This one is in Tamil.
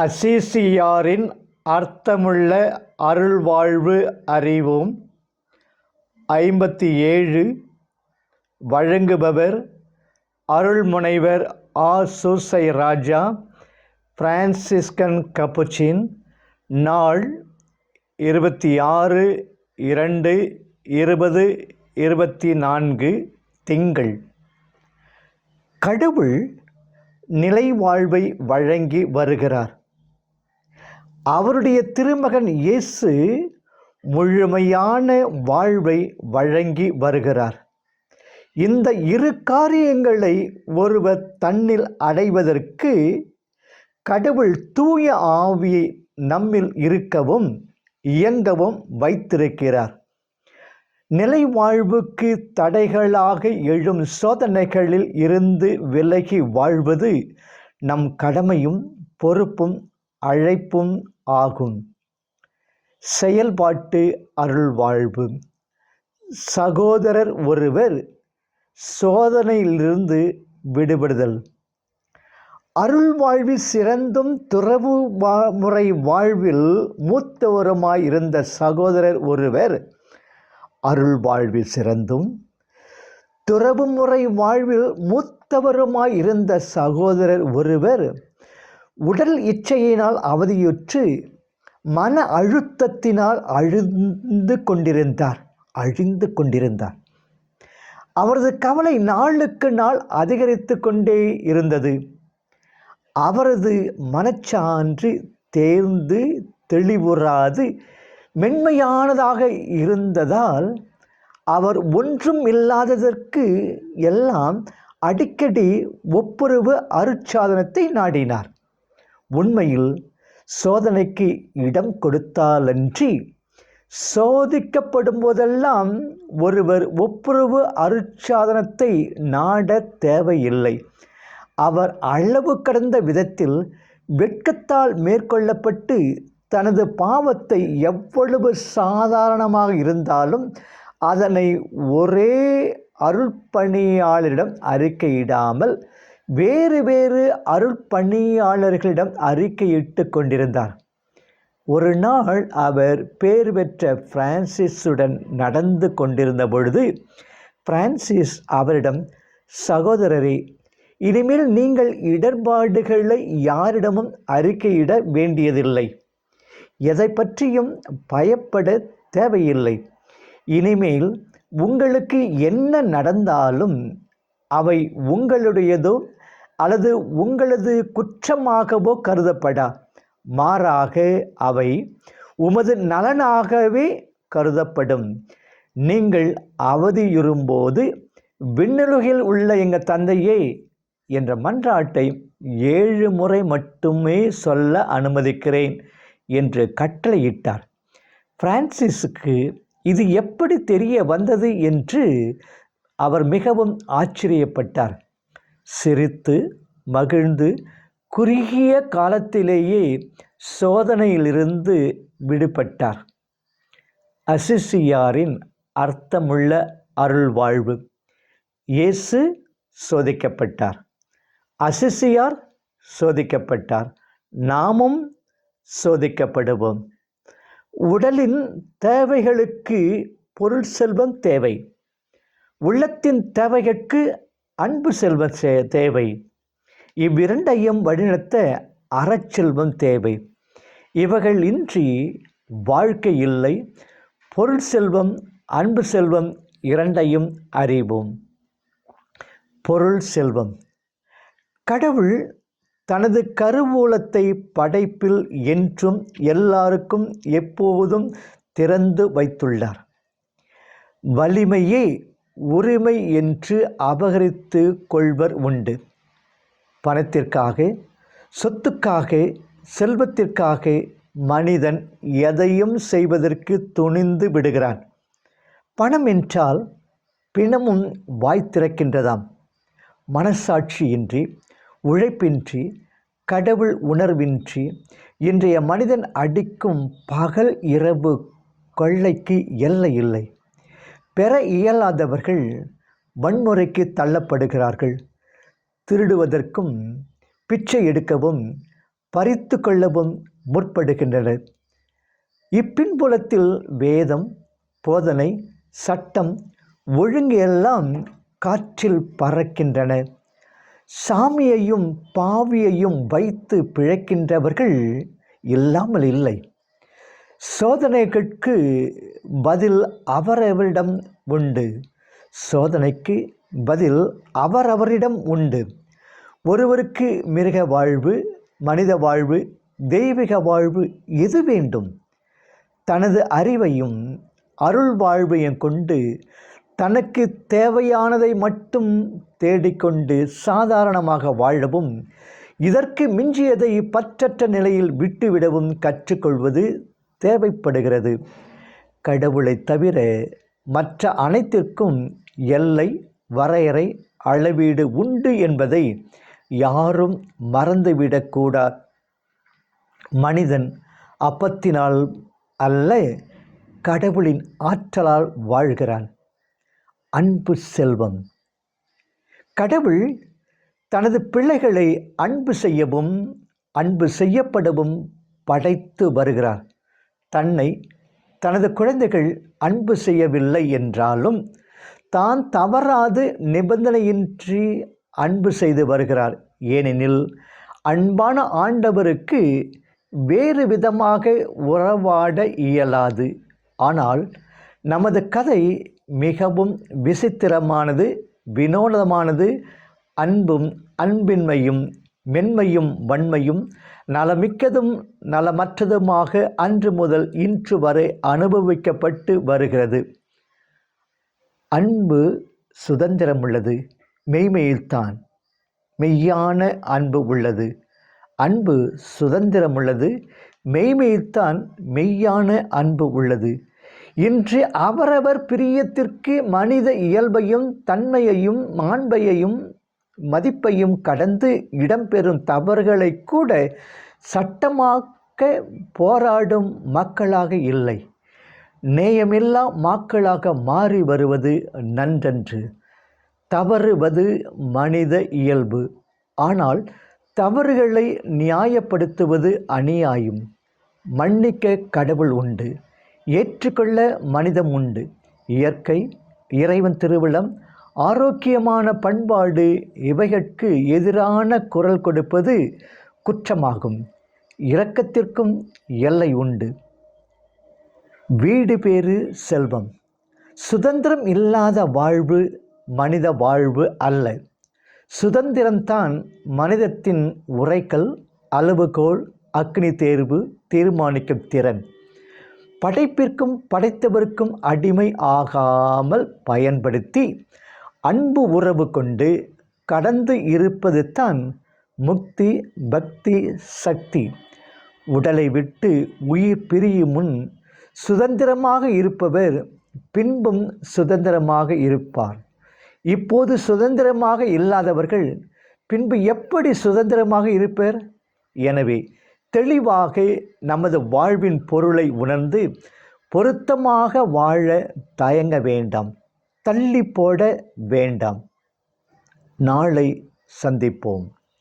அசிசியாரின் அர்த்தமுள்ள அருள்வாழ்வு அறிவோம் ஐம்பத்தி ஏழு வழங்குபவர் அருள்முனைவர் ஆ. சூசை ராஜா பிரான்சிஸ்கன் கப்புச்சின் நாள் இருபத்தி ஆறு இரண்டு இருபது இருபத்தி நான்கு திங்கள். கடவுள் நிலை வாழ்வை வழங்கி வருகிறார். அவருடைய திருமகன் இயேசு முழுமையான வாழ்வை வழங்கி வருகிறார். இந்த இரு காரியங்களை ஒருவர் தன்னில் அடைவதற்கு கடவுள் தூய ஆவியை நம்மில் இருக்கவும் இயங்கவும் வைத்திருக்கிறார். நிலை வாழ்வுக்கு தடைகளாக எழும் சோதனைகளில் இருந்து விலகி வாழ்வது நம் கடமையும் பொறுப்பும் அழைப்பும் ஆகும். செயல்பாட்டு அருள்வாழ்வு. சகோதரர் ஒருவர் சோதனையிலிருந்து விடுபடுதல். அருள்வாழ்வில் சிறந்தும் துறவு வா முறை வாழ்வில் மூத்தவருமாய் இருந்த சகோதரர் ஒருவர் அருள் வாழ்வில் சிறந்தும் துறவு முறை வாழ்வில் மூத்தவருமாய் இருந்த சகோதரர் ஒருவர் உடல் இச்சையினால் அவதியுற்று மன அழுத்தத்தினால் அழிந்து கொண்டிருந்தார் அழிந்து கொண்டிருந்தார். அவரது கவலை நாளுக்கு நாள் அதிகரித்து கொண்டே இருந்தது. அவரது மனச்சான்று தேர்ந்து தெளிவுறாது மென்மையானதாக இருந்ததால் அவர் ஒன்றும் இல்லாததற்கு எல்லாம் அடிக்கடி ஒப்புரவு அருட்சாதனத்தை நாடினார். உண்மையில் சோதனைக்கு இடம் கொடுத்தாலன்றி சோதிக்கப்படும் போதெல்லாம் ஒருவர் ஒப்புரவு அருட்சாதனத்தை நாட தேவையில்லை. அவர் அளவு கடந்த விதத்தில் வெட்கத்தால் மேற்கொள்ளப்பட்டு தனது பாவத்தை எவ்வளவு சாதாரணமாக இருந்தாலும் அதனை ஒரே அருள்பணியாளரிடம் அறிக்கையிடாமல் வேறு வேறு அருள்பணியாளர்களிடம் அறிக்கையிட்டு கொண்டிருந்தார். ஒரு நாள் அவர் பேர் பெற்ற பிரான்சிஸுடன் நடந்து கொண்டிருந்த பொழுது பிரான்சிஸ் அவரிடம் சகோதரரே இனிமேல் நீங்கள் இடர்பாடுகளை யாரிடமும் அறிக்கையிட வேண்டியதில்லை. எதை பற்றியும் பயப்பட தேவையில்லை. இனிமேல் உங்களுக்கு என்ன நடந்தாலும் அவை உங்களுடையதோ அல்லது உங்களது குற்றமாகவோ கருதப்படா. மாறாக அவை உமது நலனாகவே கருதப்படும். நீங்கள் அவதியுறும்போது விண்ணுலகில் உள்ள எங்கள் தந்தையே என்ற மன்றாட்டை ஏழு முறை மட்டுமே சொல்ல அனுமதிக்கிறேன் என்று கட்டளையிட்டார். பிரான்சிஸுக்கு இது எப்படி தெரிய வந்தது என்று அவர் மிகவும் ஆச்சரியப்பட்டார். சிரித்து மகிழ்ந்து குறுகிய காலத்திலேயே சோதனையிலிருந்து விடுபட்டார். அசிசியாரின் அர்த்தமுள்ள அருள் வாழ்வு இயேசு சோதிக்கப்பட்டார். அசிசியார் சோதிக்கப்பட்டார். நாமும் சோதிக்கப்படுவோம். உடலின் தேவைகளுக்கு பொருள் செல்வம் தேவை. உள்ளத்தின் தேவைகளுக்கு அன்பு செல்வம் தேவை. இவ்விரண்டையும் வழிநடத்த அறச்செல்வம் தேவை. இவைகள் இன்றி வாழ்க்கை இல்லை. பொருள் செல்வம் அன்பு செல்வம் இரண்டையும் அறிவோம். பொருள் செல்வம். கடவுள் தனது கருவூலத்தை படைப்பில் என்றும் எல்லாருக்கும் எப்போதும் திறந்து வைத்துள்ளார். வலிமையே உரிமை என்று அபகரித்து கொள்வர் உண்டு. பணத்திற்காக சொத்துக்காக செல்வத்திற்காக மனிதன் எதையும் செய்வதற்கு துணிந்து விடுகிறான். பணம் என்றால் பிணமும் வாய் திறக்கின்றதாம். மனசாட்சியின்றி உழைப்பின்றி கடவுள் உணர்வின்றி இன்றைய மனிதன் அடிக்கும் பகல் இரவு கொள்ளைக்கு எல்லை இல்லை. பெற இயலாதவர்கள் வன்முறைக்கு தள்ளப்படுகிறார்கள். திருடுவதற்கும் பிச்சை எடுக்கவும் பறித்து கொள்ளவும் முற்படுகின்றனர். இப்பின்புலத்தில் வேதம் போதனை சட்டம் ஒழுங்கு எல்லாம் காற்றில் பறக்கின்றன. சாமியையும் பாவியையும் வைத்து பிழைக்கின்றவர்கள் இல்லாமல் இல்லை. சோதனைகளுக்கு பதில் அவரவரிடம் உண்டு. சோதனைக்கு பதில் அவரவரிடம் உண்டு. ஒருவருக்கு மிருக வாழ்வு மனித வாழ்வு தெய்வீக வாழ்வு எது வேண்டும்? தனது அறிவையும் அருள் வாழ்வையும் கொண்டு தனக்கு தேவையானதை மட்டும் தேடிக்கொண்டு சாதாரணமாக வாழவும் இதற்கு மிஞ்சியதை பற்றற்ற நிலையில் விட்டுவிடவும் கற்றுக்கொள்வது தேவைப்படுகிறது. கடவுளை தவிர மற்ற அனைத்திற்கும் எல்லை வரையறை அளவீடு உண்டு என்பதை யாரும் மறந்துவிடக்கூடா மனிதன் அப்பத்தினால் அல்ல கடவுளின் ஆற்றலால் வாழ்கிறான். அன்பு செல்வம். கடவுள் தனது பிள்ளைகளை அன்பு செய்யவும் அன்பு செய்யப்படவும் படைத்து வருகிறார். தன்னை தனது குழந்தைகள் அன்பு செய்யவில்லை என்றாலும் தான் தவறாது நிபந்தனையின்றி அன்பு செய்து வருகிறார். ஏனெனில் அன்பான ஆண்டவருக்கு வேறு விதமாக உறவாட இயலாது. ஆனால் நமது கதை மிகவும் விசித்திரமானது வினோதமானது. அன்பும் அன்பின்மையும் மென்மையும் வன்மையும் நலமிக்கதும் நலமற்றதுமாக அன்று முதல் இன்று வரை அனுபவிக்கப்பட்டு வருகிறது. அன்பு சுதந்திரம் உள்ளது மெய்மையில்தான் மெய்யான அன்பு உள்ளது. அன்பு சுதந்திரம் உள்ளது மெய்மையில்தான் மெய்யான அன்பு உள்ளது. இன்று அவரவர் பிரியத்திற்கு மனித இயல்பையும் தன்மையையும் மாண்பையையும் மதிப்பையும் கடந்து இடம்பெறும் தவறுகளை கூட சட்டமாக்க போராடும் மக்களாக இல்லை. நேயமில்லா மக்களாக மாறி வருவது நன்றன்று. தவறுவது மனித இயல்பு. ஆனால் தவறுகளை நியாயப்படுத்துவது அநியாயம். மன்னிக்க கடவுள் உண்டு. ஏற்றுக்கொள்ள மனிதம் உண்டு. இயற்கை இறைவன் திருவிழம் ஆரோக்கியமான பண்பாடு இவைகட்கு எதிரான குரல் கொடுப்பது குற்றமாகும். இரக்கத்திற்கும் எல்லை உண்டு. வீடு பேறு செல்வம். சுதந்திரம் இல்லாத வாழ்வு மனித வாழ்வு அல்ல. சுதந்திரம்தான் மனிதத்தின் உரைக்கல் அளவுகோல் அக்னி தேர்வு தீர்மானிக்கும் திறன். படைப்பிற்கும் படைத்தவருக்கும் அடிமை ஆகாமல் பயன்படுத்தி அன்பு உறவு கொண்டு கடந்து இருப்பது தான் முக்தி பக்தி சக்தி. உடலை விட்டு உயிர் பிரியும் முன் சுதந்திரமாக இருப்பவர் பின்பும் சுதந்திரமாக இருப்பார். இப்போது சுதந்திரமாக இல்லாதவர்கள் பின்பு எப்படி சுதந்திரமாக இருப்பர்? எனவே தெளிவாக நமது வாழ்வின் பொருளை உணர்ந்து பொருத்தமாக வாழ தயங்க வேண்டாம். தள்ளி போட வேண்டாம். நாளை சந்திப்போம்.